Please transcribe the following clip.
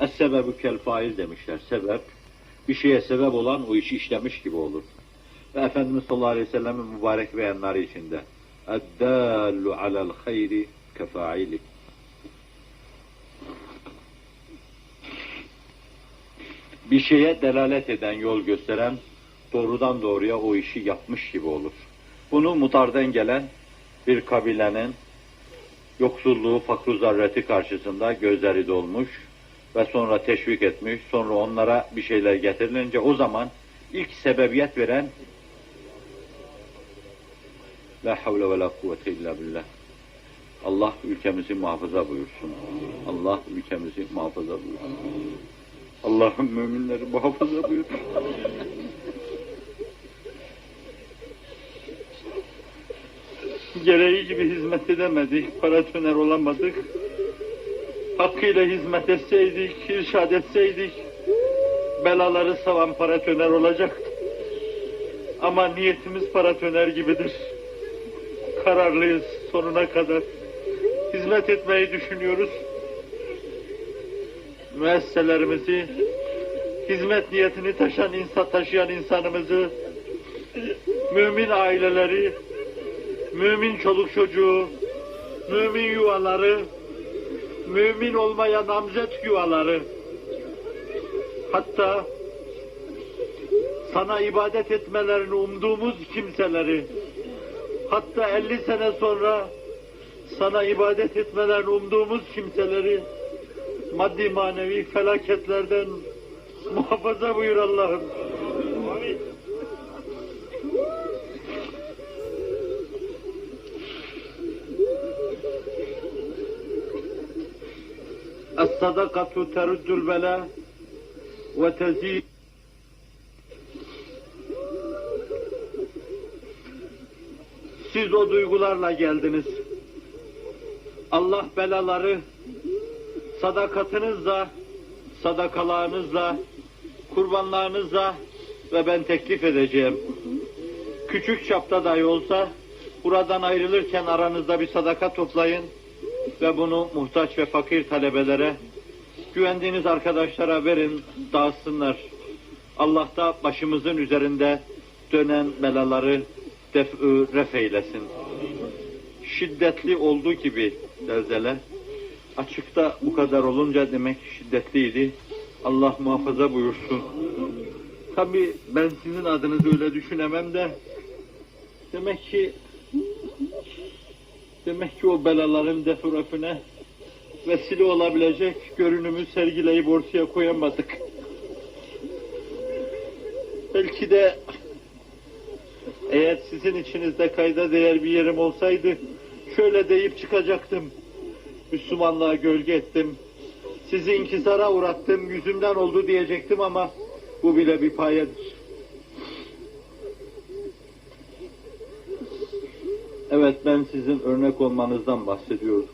Es-sebebu kel fail demişler. Sebep, bir şeye sebep olan o işi işlemiş gibi olur. Ve Efendimiz sallallahu aleyhi ve sellem'in mübarek beyanları içinde. اَدَّالُ عَلَى الْخَيْرِ كَفَاعِلِ Bir şeye delalet eden, yol gösteren, doğrudan doğruya o işi yapmış gibi olur. Bunu mutardan gelen bir kabilenin yoksulluğu, fakru zarreti karşısında gözleri dolmuş ve sonra teşvik etmiş, sonra onlara bir şeyler getirilince o zaman ilk sebebiyet veren La havle ve la kuvvete illa billah. Allah ülkemizi muhafaza buyursun. Allah ülkemizi muhafaza buyursun. Allah'ım müminleri muhafaza buyursun. Gereği gibi hizmet edemedik, paratoner olamadık. Hakkıyla hizmet etseydik, irşad etseydik, belaları savan paratoner olacaktı. Ama niyetimiz paratoner gibidir. Kararlıyız sonuna kadar. Hizmet etmeyi düşünüyoruz. Müesseselerimizi, hizmet niyetini taşıyan insan, taşıyan insanımızı, mümin aileleri, mümin çoluk çocuğu, mümin yuvaları, mümin olmaya namzet yuvaları, hatta sana ibadet etmelerini umduğumuz kimseleri, hatta 50 sene sonra sana ibadet etmelerini umduğumuz kimseleri maddi manevi felaketlerden muhafaza buyur Allah'ım. Teruddül bela ve tezîd Siz o duygularla geldiniz. Allah belaları sadakatınızla, sadakalarınızla, kurbanlarınızla ve ben teklif edeceğim. Küçük çapta dahi olsa buradan ayrılırken aranızda bir sadaka toplayın ve bunu muhtaç ve fakir talebelere, güvendiğiniz arkadaşlara verin, dağıtsınlar. Allah da başımızın üzerinde dönen belaları def-ü ref eylesin. Şiddetli olduğu gibi zelzele, açıkta bu kadar olunca demek şiddetliydi. Allah muhafaza buyursun. Tabi ben sizin adınızı öyle düşünemem de demek ki demek ki o belaların defurafine vesile olabilecek görünümü sergileyip ortaya koyamadık. Belki de eğer sizin içinizde kayda değer bir yerim olsaydı şöyle deyip çıkacaktım. Müslümanlığa gölge ettim. Sizi inkisara uğrattım, yüzümden oldu diyecektim ama bu bile bir payedir. Evet ben sizin örnek olmanızdan bahsediyorum.